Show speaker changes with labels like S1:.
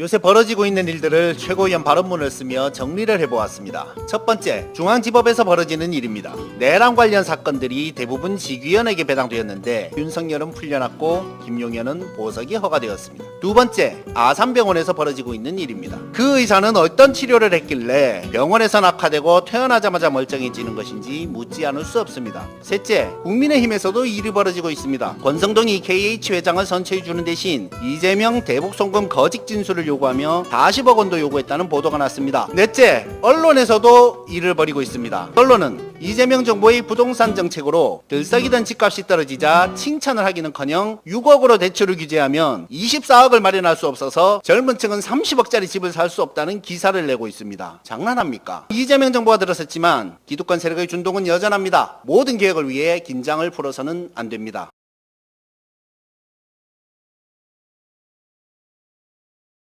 S1: 요새 벌어지고 있는 일들을 최고위원 발언문을 쓰며 정리를 해보았습니다. 첫 번째, 중앙지법에서 벌어지는 일입니다. 내란 관련 사건들이 대부분 지귀현에게 배당되었는데 윤석열은 풀려났고 김용현은 보석이 허가되었습니다. 두 번째, 아산병원에서 벌어지고 있는 일입니다. 그 의사는 어떤 치료를 했길래 병원에서 낙하되고 태어나자마자 멀쩡해지는 것인지 묻지 않을 수 없습니다. 셋째, 국민의힘에서도 일이 벌어지고 있습니다. 권성동이 KH 회장을 선처해 주는 대신 이재명 대북 송금 거짓 진술을 요구하며 40억 원도 요구했다는 보도가 났습니다. 넷째, 언론에서도 일을 벌이고 있습니다. 언론은 이재명 정부의 부동산 정책으로 들썩이던 집값이 떨어지자 칭찬을 하기는커녕 6억으로 대출을 규제하면 24억 을 마련할 수 없어서 젊은 층은 30억짜리 집을 살 수 없다는 기사를 내고 있습니다. 장난합니까? 이재명 정부가 들어섰지만 기득권 세력의 준동은 여전합니다. 모든 개혁을 위해 긴장을 풀어서는 안 됩니다.